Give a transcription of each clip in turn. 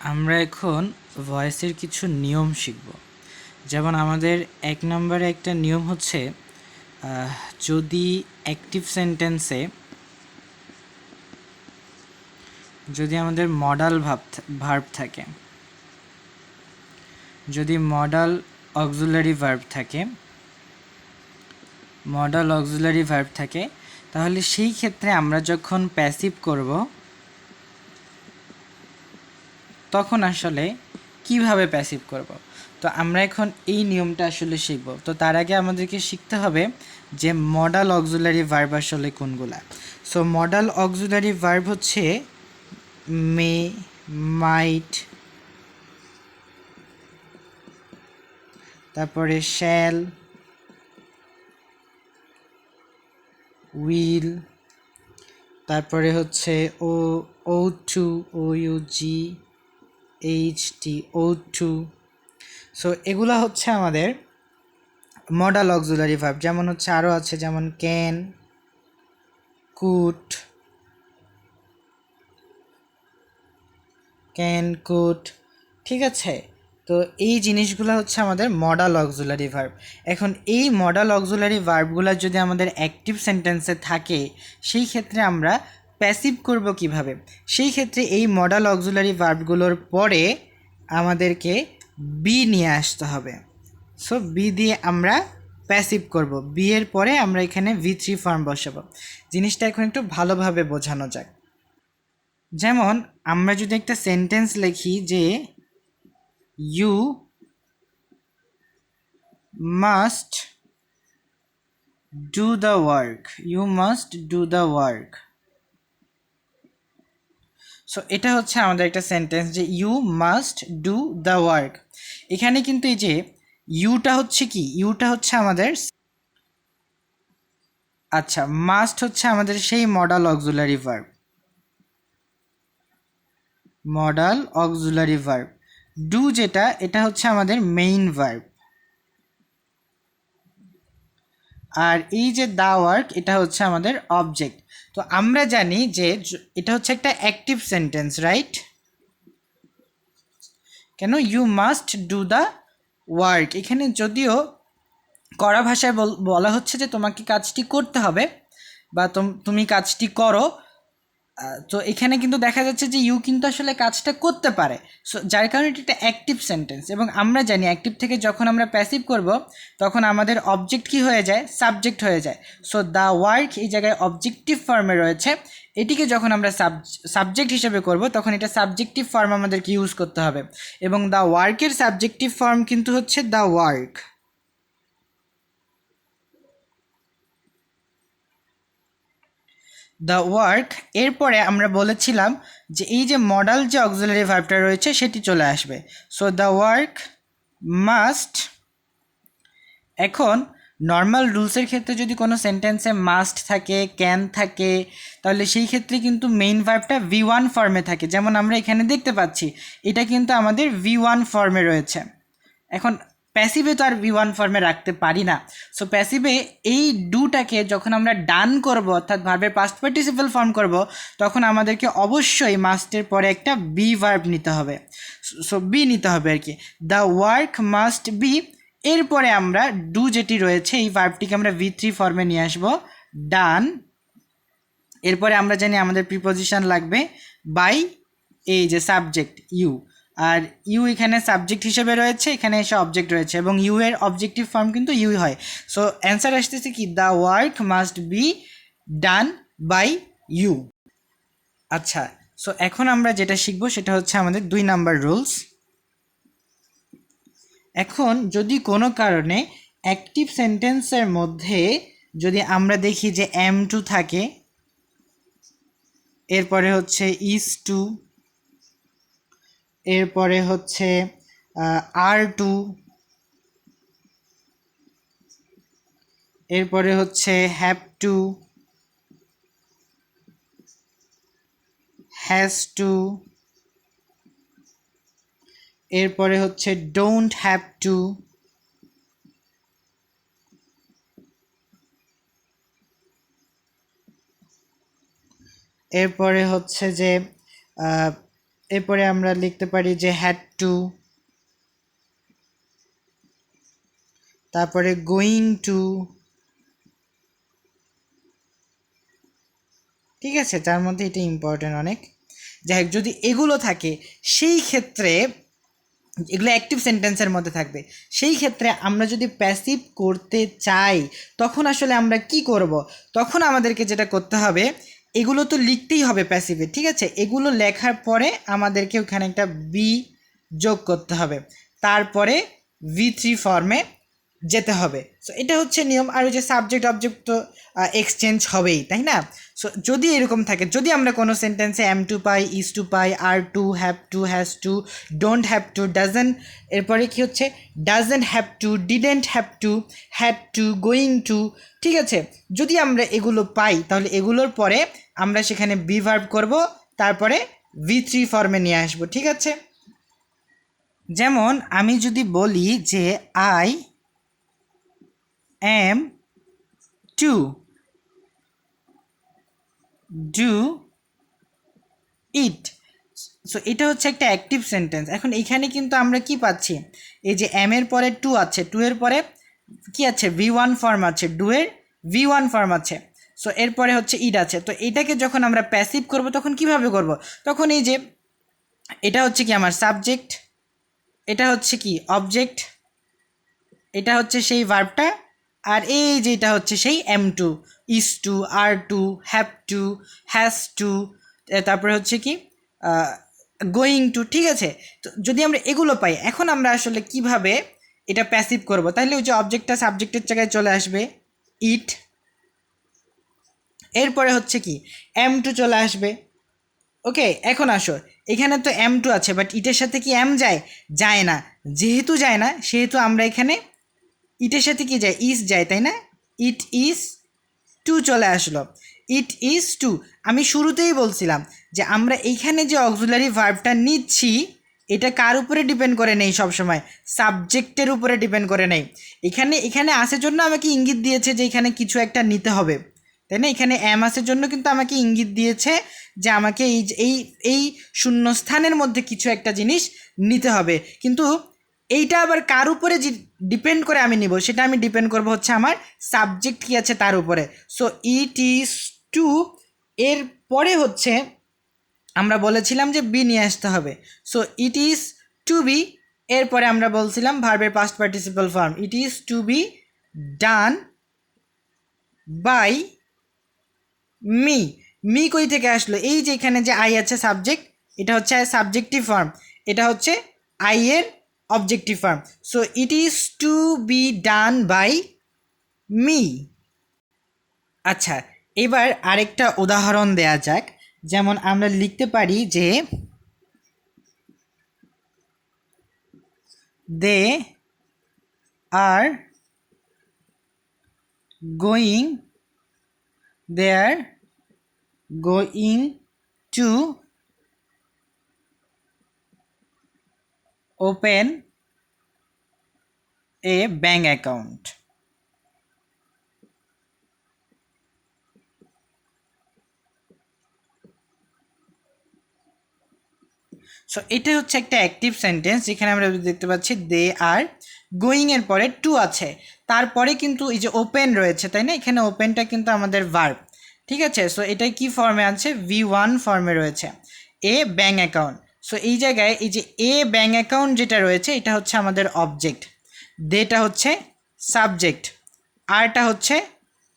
আমরা এখন ভয়েসের কিছু নিয়ম শিখব। যেমন আমাদের এক নম্বরে একটা নিয়ম হচ্ছে যদি অ্যাক্টিভ সেন্টেন্সে যদি আমাদের মডাল ভাব ভার্ব থাকে, যদি মডাল অক্সুলারি ভার্ব থাকে মডাল অক্সুলারি ভার্ব থাকে, তাহলে সেই ক্ষেত্রে আমরা যখন প্যাসিভ করব তখন আসলে কীভাবে প্যাসিভ করব? তো আমরা এখন এই নিয়মটা আসলে শিখব। তো তার আগে আমাদেরকে শিখতে হবে যে মডাল অক্সুলারি ভার্ব আসলে কোনগুলা? সো মডাল অক্সুলারি ভার্ব হচ্ছে মে মাইট তারপরে শ্যাল উইল তারপরে হচ্ছে O O to O U G H O to so এগুলো হচ্ছে আমাদের মডাল অক্সুলারি ভার্ব যেমন হচ্ছে আরও আছে, যেমন ক্যান কুট ক্যান কুট ঠিক আছে? তো এই জিনিসগুলো হচ্ছে আমাদের মডাল অক্সুলারি ভার্ব এখন এই মডাল অক্সুলারি ভার্বগুলো যদি আমাদের অ্যাক্টিভ সেন্টেন্সে থাকে, সেই ক্ষেত্রে আমরা প্যাসিভ করব কীভাবে? সেই ক্ষেত্রে এই মডাল অক্সুলারি ভার্বগুলোর পরে আমাদেরকে বি নিয়ে আসতে হবে। সো বি দিয়ে আমরা প্যাসিভ করব। বি এর পরে আমরা এখানে ভি থ্রি ফর্ম বসাবো। জিনিসটা এখন একটু ভালোভাবে বোঝানো যাক। যেমন, আমরা যদি একটা সেন্টেন্স লিখি যে you must do the work you must do the work so এটা হচ্ছে আমাদের একটা সেন্টেন্স যে you must do the work এখানে কিন্তু এই যে ইউটা হচ্ছে কি? ইউটা হচ্ছে আমাদের আচ্ছা মাস্ট হচ্ছে আমাদের সেই modal auxiliary verb modal auxiliary verb do যেটা, এটা হচ্ছে আমাদের মেইন ভার্ব আর এই যে দা ওয়ার্ক এটা হচ্ছে আমাদের অবজেক্ট তো আমরা জানি যে এটা হচ্ছে একটা অ্যাক্টিভ সেন্টেন্স রাইট কেন? You must do the work এখানে যদিও কড়া ভাষায় বল- হচ্ছে যে তোমাকে কাজটি করতে হবে বা তোম- কাজটি করো তো এখানে কিন্তু দেখা যাচ্ছে যে ইউ কিন্তু আসলে কাজটা করতে পারে। সো যার কারণে এটা একটা অ্যাক্টিভ সেন্টেন্স এবং আমরা জানি অ্যাক্টিভ থেকে যখন আমরা প্যাসিভ করব, তখন আমাদের অবজেক্ট কি হয়ে যায়? সাবজেক্ট হয়ে যায়। সো দ্য ওয়ার্ক এই জায়গায় অবজেক্টিভ ফর্মে রয়েছে। এটিকে যখন আমরা সাব সাবজেক্ট হিসেবে করব, তখন এটা সাবজেক্টিভ ফর্ম আমাদেরকে ইউজ করতে হবে। এবং দ্য ওয়ার্কের সাবজেক্টিভ ফর্ম কিন্তু হচ্ছে দ্য ওয়ার্ক দ্য ওয়ার্ক এরপরে আমরা বলেছিলাম যে এই যে মডাল যে অক্সিলারি ভার্বটা রয়েছে, সেটি চলে আসবে। সো দ্য ওয়ার্ক মাস্ট এখন নর্মাল রুলসের ক্ষেত্রে যদি কোনো সেন্টেন্সে মাস্ট থাকে ক্যান থাকে, তাহলে সেই ক্ষেত্রে কিন্তু মেইন ভার্বটা ভি ওয়ান ফর্মে থাকে। যেমন আমরা এখানে দেখতে পাচ্ছি, এটা কিন্তু আমাদের ভি ওয়ান ফর্মে রয়েছে। এখন প্যাসিভে তো আর ভি ওয়ান ফর্মে রাখতে পারি না। সো প্যাসিভে এই ডুটাকে যখন আমরা ডান করব, অর্থাৎ ভার্বের পাস্ট পার্টিসিপাল ফর্ম করব, তখন আমাদেরকে অবশ্যই মাস্টের পরে একটা বি ভার্ব নিতে হবে। সো বি নিতে হবে আর কি। দ্য ওয়ার্ক মাস্ট বি এরপরে আমরা ডু যেটি রয়েছে, এই ভার্বটিকে আমরা ভি থ্রি ফর্মে নিয়ে আসব। ডান এরপরে আমরা জানি আমাদের প্রিপোজিশন লাগবে বাই এই যে সাবজেক্ট ইউ আর ইউ এখানে সাবজেক্ট হিসেবে রয়েছে, এখানে এসে অবজেক্ট রয়েছে এবং ইউ এর অবজেক্টিভ ফর্ম কিন্তু ইউ হয়। সো অ্যান্সার আসতেছে কি? The work must be done by you আচ্ছা সো এখন আমরা যেটা শিখব সেটা হচ্ছে আমাদের দুই নাম্বার রুলস এখন যদি কোনো কারণে অ্যাক্টিভ সেন্টেন্সের মধ্যে যদি আমরা দেখি যে এম টু থাকে, এরপরে হচ্ছে ইস টু এরপরে হচ্ছে আর টু এরপরে হচ্ছে হ্যাভ টু হ্যাজ টু এরপরে হচ্ছে ডোন্ট হ্যাভ টু এরপরে হচ্ছে যে এরপরে আমরা লিখতে পারি যে হ্যাড টু তারপরে গোয়িং টু ঠিক আছে, তার মধ্যে এটা ইম্পর্টেন্ট অনেক। যাই হোক, যদি এগুলো থাকে, সেই ক্ষেত্রে, এগুলো অ্যাক্টিভ সেন্টেন্সের মধ্যে থাকবে। সেই ক্ষেত্রে আমরা যদি প্যাসিভ করতে চাই, তখন আসলে আমরা কি করব? তখন আমাদেরকে যেটা করতে হবে এগুলো তো লিখতেই হবে প্যাসিভে ঠিক আছে? এগুলো লেখার পরে আমাদেরকে ওখানে একটা বি যোগ করতে হবে। তারপরে ভি থ্রি ফর্মে যেতে হবে। সো এটা হচ্ছে নিয়ম। আর ওই যে সাবজেক্ট অবজেক্ট তো এক্সচেঞ্জ হবেই, তাই না? সো যদি এরকম থাকে, যদি আমরা কোনো সেন্টেন্সে এম টু পাই is to pi are to have to has to don't have to doesn't এরপরে কি হচ্ছে? Doesn't have to didn't have to had to going to ঠিক আছে? যদি আমরা এগুলো পাই, তাহলে এগুলোর পরে আমরা সেখানে বি ভার্ব করব, তারপরে ভি থ্রি ফর্মে নিয়ে আসব, ঠিক আছে? যেমন আমি যদি বলি যে I am to. Do it. So এটা হচ্ছে একটা অ্যাক্টিভ সেন্টেন্স এখন এখানে কিন্তু আমরা কি পাচ্ছি? এই যে এম এর পরে টু আছে। টু এর পরে কি আছে? ভি ওয়ান ফর্ম আছে। ডু এর ভি ওয়ান ফর্ম আছে। সো এরপরে হচ্ছে ইড আছে। তো এটাকে যখন আমরা প্যাসিভ করব, তখন কীভাবে করব? তখন এই যে এটা হচ্ছে কি আমার সাবজেক্ট এটা হচ্ছে কি? অবজেক্ট এটা হচ্ছে সেই ভার্বটা আর এই যেটা হচ্ছে সেই am to is to are to have to has to তারপরে হচ্ছে কি গোয়িং টু ঠিক আছে? তো যদি আমরা এগুলো পাই, এখন আমরা আসলে কীভাবে এটা প্যাসিভ করব? তাহলে ওই যে অবজেক্টটা সাবজেক্টের জায়গায় চলে আসবে ইট এরপরে হচ্ছে কি এম টু চলে আসবে। ওকে, এখন আসো। এখানে তো এম টু আছে বাট ইটের সাথে কি এম যায়? যায় না। যেহেতু যায় না, সেহেতু আমরা এখানে ইটের সাথে কি যায়? ইস যায়, তাই না? ইট ইজ টু চলে আসলো। It is to. আমি শুরুতেই বলছিলাম যে আমরা এইখানে যে অক্সুলারি ভার্বটা নিচ্ছি, এটা কার উপরে ডিপেন্ড করে নেই সবসময়? সাবজেক্টের উপরে ডিপেন্ড করে নেই। এখানে এখানে আসার জন্য আমাকে ইঙ্গিত দিয়েছে যে এখানে কিছু একটা নিতে হবে। তাই না? এখানে এম আসের জন্য কিন্তু আমাকে ইঙ্গিত দিয়েছে যে আমাকে এই এই এই শূন্যস্থানের মধ্যে কিছু একটা জিনিস নিতে হবে। কিন্তু এইটা আবার কার উপরে ডিপেন্ড করে আমি নিব? সেটা আমি ডিপেন্ড করব হচ্ছে আমার সাবজেক্ট কী আছে তার উপরে। সো ইট ইজ টু এর পরে হচ্ছে আমরা বলেছিলাম যে বি নিয়ে আসতে হবে। So it is to be এরপরে আমরা বলছিলাম ভার্বের past participle form it is to be done by me me কই থেকে আসলো? এই যে এখানে যে আই আছে সাবজেক্ট এটা হচ্ছে সাবজেক্টিভ ফর্ম এটা হচ্ছে আই এর objective form so it is to be done by me আচ্ছা এবার আরেকটা উদাহরণ দেয়া যাক। যেমন আমরা লিখতে পারি যে they are going they are going to open a bank account so এটা হচ্ছে একটা অ্যাক্টিভ সেন্টেন্স যেখানে আমরা দেখতে পাচ্ছি দে আর গোয়িং এর পরে টু আছে। তারপরে কিন্তু এই যে ওপেন রয়েছে, তাই না? এখানে ওপেনটা কিন্তু আমাদের ভার্ব ঠিক আছে? সো এটা কি ফর্মে আছে? ভি ওয়ান ফর্মে রয়েছে। এ ব্যাঙ্ক অ্যাকাউন্ট সো এই জায়গায় এই যে এ ব্যাঙ্ক অ্যাকাউন্ট যেটা রয়েছে, এটা হচ্ছে আমাদের অবজেক্ট দেটা হচ্ছে সাবজেক্ট আরটা হচ্ছে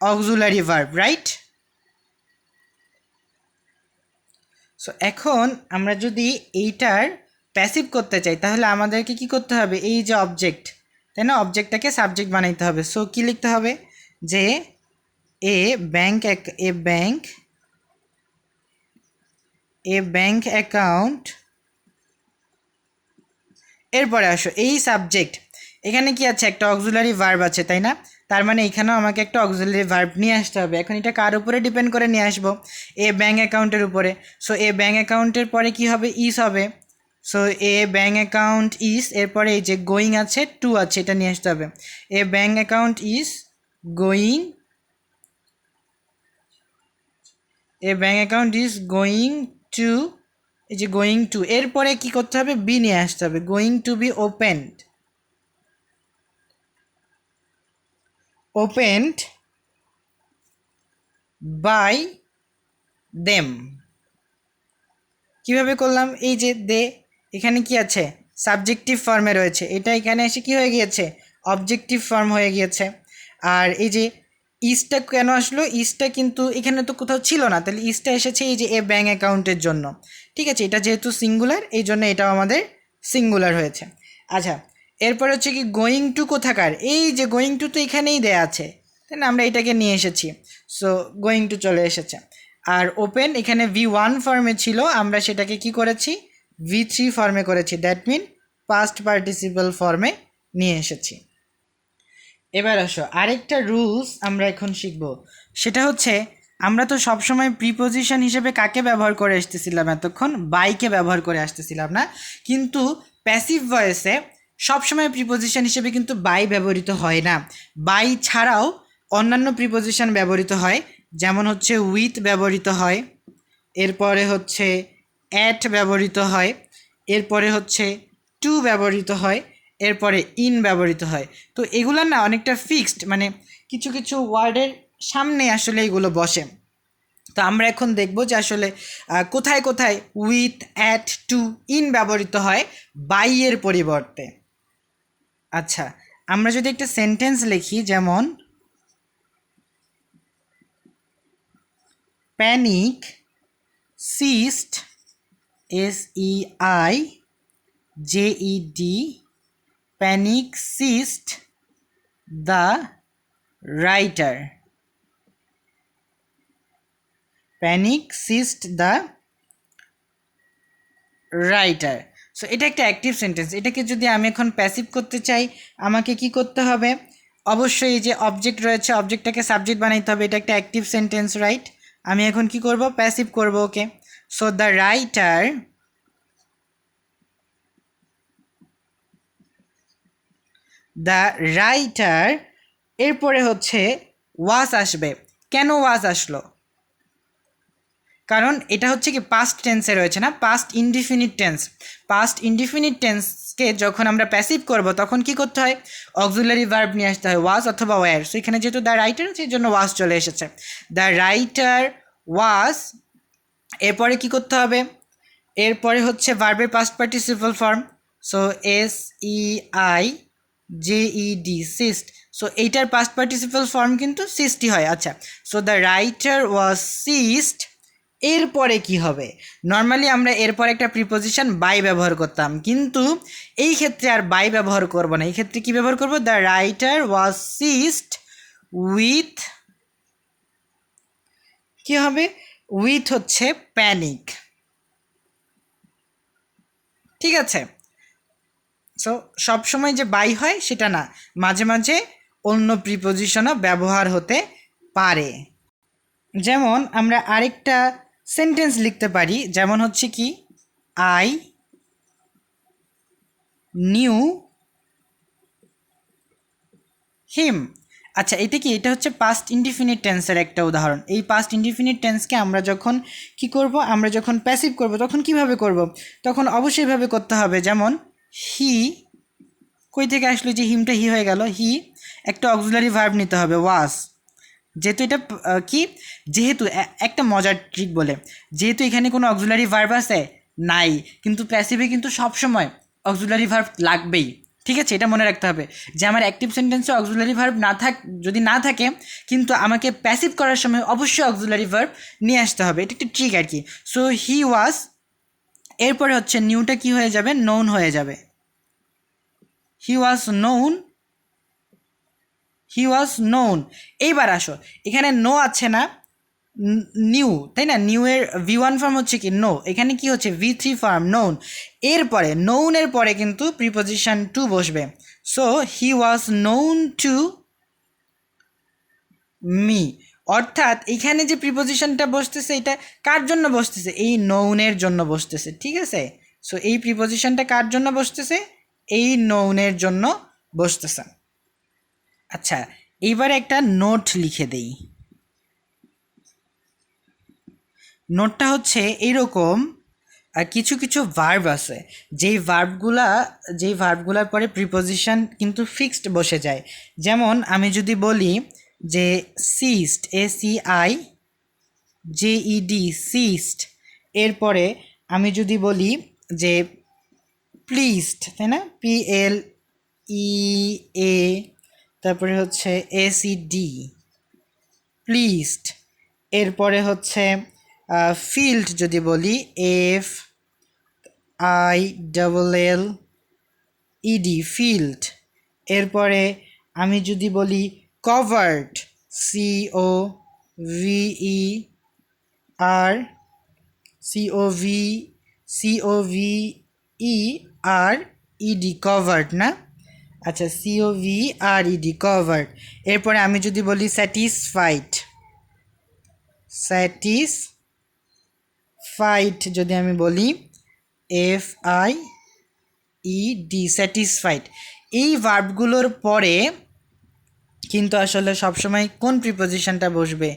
অক্সুলারি ভার্ব রাইট সো এখন আমরা যদি এইটার প্যাসিভ করতে চাই, তাহলে আমাদেরকে কি করতে হবে? এই যে অবজেক্ট তাই না? অবজেক্টটাকে সাবজেক্ট বানাইতে হবে। সো কি লিখতে হবে? যে a bank a bank a bank account এরপরে আসো, এই সাবজেক্ট এখানে কি আছে? একটা অক্সুলারি ভার্ব আছে, তাই না? তার মানে এখানেও আমাকে একটা অক্সুলারি ভার্ব নিয়ে আসতে হবে। এখন এটা কার উপরে ডিপেন্ড করে নিয়ে আসব? এ ব্যাঙ্ক অ্যাকাউন্টের উপরে। সো এ ব্যাঙ্ক অ্যাকাউন্টের পরে কি হবে? ইস হবে। So a bank account is এরপরে এই যে গোয়িং আছে টু আছে, এটা নিয়ে আসতে হবে। A bank account is going a bank account is going to এই যে গোয়িং টু এরপরে কি করতে হবে? বি নিয়ে আসতে হবে। Going to be opened opened by them কীভাবে করলাম? এই যে দে এখানে কি আছে? সাবজেক্টিভ ফর্মে রয়েছে। এটা এখানে এসে কি হয়ে গিয়েছে? অবজেক্টিভ ফর্ম হয়ে গিয়েছে। আর এই যে ইসটা কেন আসলো? ইস্টটা কিন্তু এখানে তো কোথাও ছিল না। তাহলে ইস্টটা এসেছে এই যে এ ব্যাঙ্ক অ্যাকাউন্টের জন্য। ঠিক আছে? এটা যেহেতু সিঙ্গুলার এই জন্য এটাও আমাদের সিঙ্গুলার হয়েছে। আচ্ছা এরপর হচ্ছে কি গোয়িং টু কোথাকার? এই যে গোয়িং টু তো এখানেই দেয়া আছে। তাই না আমরা এটাকে নিয়ে এসেছি। সো গোয়িং টু চলে এসেছে। আর ওপেন এখানে ভি ওয়ান ফর্মে ছিল। আমরা সেটাকে কি করেছি? ভি থ্রি ফর্মে করেছি। দ্যাট মিন পাস্ট পার্টিসিপাল ফর্মে নিয়ে এসেছি। এবার আসো, আরেকটা রুলস আমরা এখন শিখব। সেটা হচ্ছে, আমরা তো সবসময় প্রিপোজিশন হিসেবে কাকে ব্যবহার করে আসতেছিলাম এতক্ষণ? বাইকে ব্যবহার করে আসতেছিলাম না। কিন্তু প্যাসিভ ভয়েসে সবসময় প্রিপোজিশন হিসেবে কিন্তু বাই ব্যবহৃত হয় না। বাই ছাড়াও অন্যান্য প্রিপোজিশন ব্যবহৃত হয়, যেমন হচ্ছে উইথ ব্যবহৃত হয়, এরপরে হচ্ছে অ্যাট ব্যবহৃত হয়, এরপরে হচ্ছে টু ব্যবহৃত হয় এরপরে ইন ব্যবহৃত হয়। তো এগুলো না অনেকটা ফিক্সড মানে কিছু কিছু ওয়ার্ডের সামনে আসলে এগুলো বসে। তো আমরা এখন দেখব যে আসলে কোথায় কোথায় উইথ অ্যাট টু ইন ব্যবহৃত হয় বাই এর পরিবর্তে। আচ্ছা আমরা যদি একটা সেন্টেন্স লিখি, যেমন panic seized S E I Z E D panic seized the writer panic seized the writer so এটা একটা অ্যাক্টিভ সেন্টেন্স এটাকে যদি আমি এখন প্যাসিভ করতে চাই, আমাকে কি করতে হবে? অবশ্যই এই যে অবজেক্ট রয়েছে অবজেক্টটাকে সাবজেক্ট বানাইতে হবে। এটা একটা অ্যাক্টিভ সেন্টেন্স রাইট আমি এখন কি করব? প্যাসিভ করব okay so the writer the writer, এরপরে হচ্ছে ওয়াস আসবে। কেন ওয়াজ আসলো? কারণ এটা হচ্ছে কি পাস্ট টেন্সে রয়েছে না? Past indefinite tense past indefinite টেন্সকে যখন আমরা প্যাসিভ করব, তখন কি করতে হয়? অক্সিলারি ভার্ব নিয়ে আসতে হয় ওয়াজ অথবা ওয়্যার সো এখানে যেহেতু দ্য রাইটার সেই জন্য ওয়াজ চলে এসেছে। দ্য রাইটার ওয়াজ এরপরে কি করতে হবে? এরপরে হচ্ছে ভার্বের past participle form so S E I Z E D seized so এইটার পাস্ট পার্টিসিপাল ফর্ম কিন্তু সিস্টই হয়। আচ্ছা so the writer was seized এরপরে কি হবে? নর্মালি আমরা এরপর একটা প্রিপোজিশন বাই ব্যবহার করতাম, কিন্তু এই ক্ষেত্রে আর বাই ব্যবহার করব না। এই ক্ষেত্রে কি ব্যবহার করব? The writer was seized with কি হবে? উইথ হচ্ছে প্যানিক ঠিক আছে? সো সবসময় যে বাই হয়, সেটা না। মাঝে মাঝে অন্য প্রিপোজিশনও ব্যবহার হতে পারে। যেমন, আমরা আরেকটা সেন্টেন্স লিখতে পারি। যেমন হচ্ছে কি আই নিউ হিম আচ্ছা এটা কি? এটা হচ্ছে পাস্ট ইনডিফিনিট টেন্সের একটা উদাহরণ। এই পাস্ট ইনডিফিনিট টেন্সকে আমরা যখন কি করব? আমরা যখন প্যাসিভ করব, তখন কীভাবে করব? তখন অবশ্যইভাবে করতে হবে। যেমন হি কই থেকে আসলো যে হিমটা হি হয়ে গেল? হি একটা অক্সিলারি ভার্ব নিতে হবে ওয়াস যেহেতু এটা কি? যেহেতু একটা মজার ট্রিক বলে। যেহেতু এখানে কোনো অক্সিলারি ভার্ব আছে, নাই। কিন্তু প্যাসিভে কিন্তু সবসময় অক্সিলারি ভার্ব লাগবেই। ঠিক আছে? এটা মনে রাখতে হবে। যে আমার অ্যাক্টিভ সেন্টেন্সে অক্সিলারি ভার্ব না থাক, যদি না থাকে, কিন্তু আমাকে প্যাসিভ করার সময় অবশ্যই অক্সিলারি ভার্ব নিয়ে আসতে হবে। এটা একটা ট্রিক আর কি। সো হি ওয়াজ এরপরে হচ্ছে নিউটা কি হয়ে যাবে? নোন হয়ে যাবে। হি was known he was known এইবার আসো। এখানে নো আছে না নিউ তাই না? নিউ এর ভি ওয়ান ফর্ম হচ্ছে কি? নো এখানে কি হচ্ছে? ভি থ্রি ফর্ম নোন এরপরে নোনের পরে কিন্তু প্রিপোজিশন টু বসবে। So he was known to me অর্থাৎ এখানে যে প্রিপোজিশনটা বসতেছে, এটা কার জন্য বসতেছে? এই নৌনের জন্য বসতেছে, ঠিক আছে? সো এই প্রিপোজিশনটা কার জন্য বসতেছে? এই নৌনের জন্য বসতেছে। আচ্ছা এইবার একটা নোট লিখে দেই। নোটটা হচ্ছে এইরকম আর কিছু কিছু ভার্ব আছে। যেই ভার্বগুলা যেই ভার্বগুলার পরে প্রিপোজিশন কিন্তু ফিক্সড বসে যায়। যেমন, আমি যদি বলি যে seized A C I Z E D seized এরপরে আমি যদি বলি যে প্লিস্ট তাই না? পি এল ই এ তারপরে হচ্ছে এ সি ডি প্লিজড এরপরে হচ্ছে ফিল্ড যদি বলি F I double L E D filled এরপরে আমি যদি বলি covered C O V E R C O V C O V E R E D covered না আচ্ছা C O V R E D covered এরপরে আমি যদি বলি স্যাটিসফাইড স্যাটিস ফাইট যদি আমি বলি F I E D satisfied এই ভার্বগুলোর পরে কিন্তু আসলে সবসময় কোন প্রিপোজিশনটা বসবে?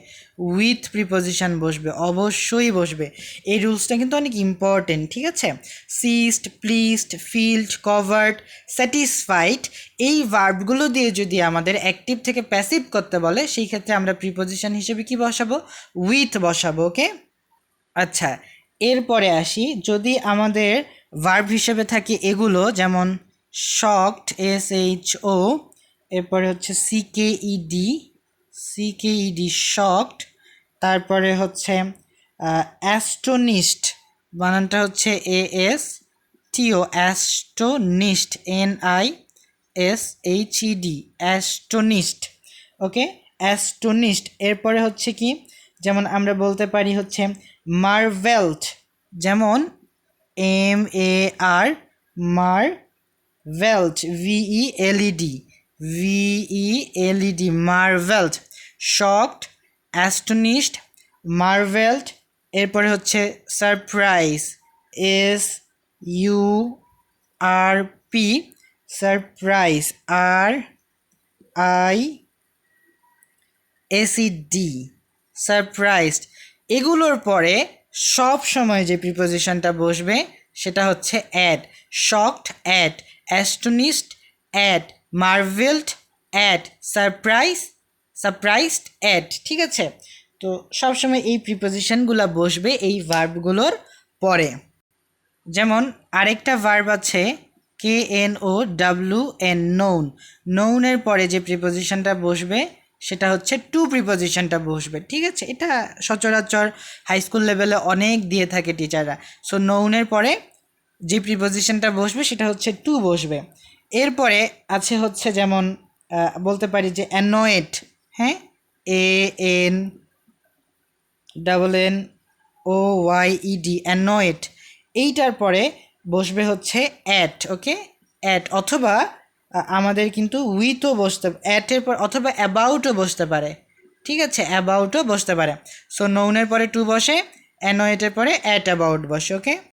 উইথ প্রিপোজিশন বসবে, অবশ্যই বসবে। এই রুলসটা কিন্তু অনেক ইম্পর্টেন্ট ঠিক আছে? Seized pleased filled covered satisfied এই ভার্বগুলো দিয়ে যদি আমাদের অ্যাক্টিভ থেকে প্যাসিভ করতে বলে, সেই ক্ষেত্রে আমরা প্রিপোজিশন হিসেবে কি বসাবো? উইথ বসাবো ওকে আচ্ছা এরপরে আসি। যদি আমাদের ভার্ব হিসেবে থাকে এগুলো, যেমন শকড এস এইচ ও এরপরে হচ্ছে সিকেইডি সিকেইডি শকড তারপরে হচ্ছে অ্যাস্টোনিস্ট বানানটা হচ্ছে A S T O astonished N I S H E D astonished okay astonished এরপরে হচ্ছে কি? যেমন আমরা বলতে পারি হচ্ছে মার্ভেলড, যেমন M A R marvelled V E L E D V E L E D marvelled shocked astonished marvelled এরপরে হচ্ছে surprise S U R P surprise R I S E D surprised এগুলোর পরে সব সময় যে প্রিপোজিশনটা বসবে, সেটা হচ্ছে at shocked at astonished at marvelled at, surprise, surprised at, ঠিক আছে? তো সবসময় এই প্রিপোজিশনগুলো বসবে এই ভার্বগুলোর পরে। যেমন আরেকটা ভার্ব আছে K N O W N known নৌনের পরে যে প্রিপোজিশনটা বসবে, সেটা হচ্ছে টু প্রিপোজিশনটা বসবে, ঠিক আছে? এটা সচরাচর হাই স্কুল লেভেলে অনেক দিয়ে থাকে টিচাররা সো নৌনের পরে যে প্রিপোজিশনটা বসবে, সেটা হচ্ছে টু বসবে। এরপরে আছে হচ্ছে যেমন বলতে পারি যে অ্যানোয়েট হ্যাঁ? A N, double N, O Y E D annoyed এইটার পরে বসবে হচ্ছে অ্যাট, ওকে? অ্যাট অথবা আমাদের কিন্তু উইথও বসতে, অ্যাটের পর অথবা অ্যাবাউটও বসতে পারে। ঠিক আছে? অ্যাবাউটও বসতে পারে। সো নৌনের পরে টু বসে অ্যানোয়েটের পরে অ্যাট অ্যাবাউট বসে, ওকে?